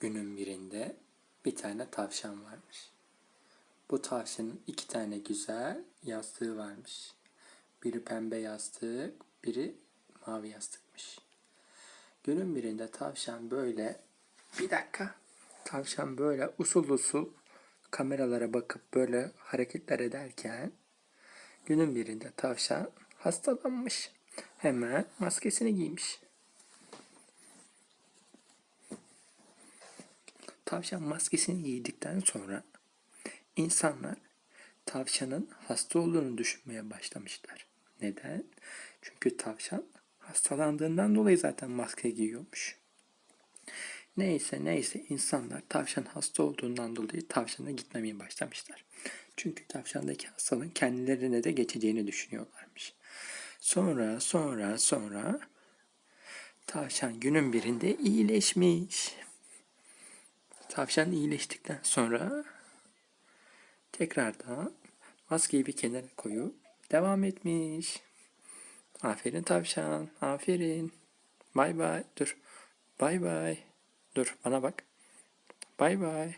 Günün birinde bir tane tavşan varmış. Bu tavşanın iki tane güzel yastığı varmış. Biri pembe yastık, biri mavi yastıkmış. Günün birinde tavşan böyle bir dakika. Tavşan böyle usul usul kameralara bakıp böyle hareketler ederken günün birinde tavşan hastalanmış. Hemen maskesini giymiş. Tavşan maskesini giydikten sonra insanlar tavşanın hasta olduğunu düşünmeye başlamışlar. Neden? Çünkü tavşan hastalandığından dolayı zaten maske giyiyormuş. Neyse neyse insanlar tavşan hasta olduğundan dolayı tavşana gitmemeye başlamışlar. Çünkü tavşandaki hastalığın kendilerine de geçeceğini düşünüyorlarmış. Sonra sonra sonra tavşan günün birinde iyileşmiş. Tavşan iyileştikten sonra tekrardan maskeyi bir kenara koyup devam etmiş. Aferin tavşan, aferin. Bay bay, dur. Bay bay. Dur, bana bak. Bay bay.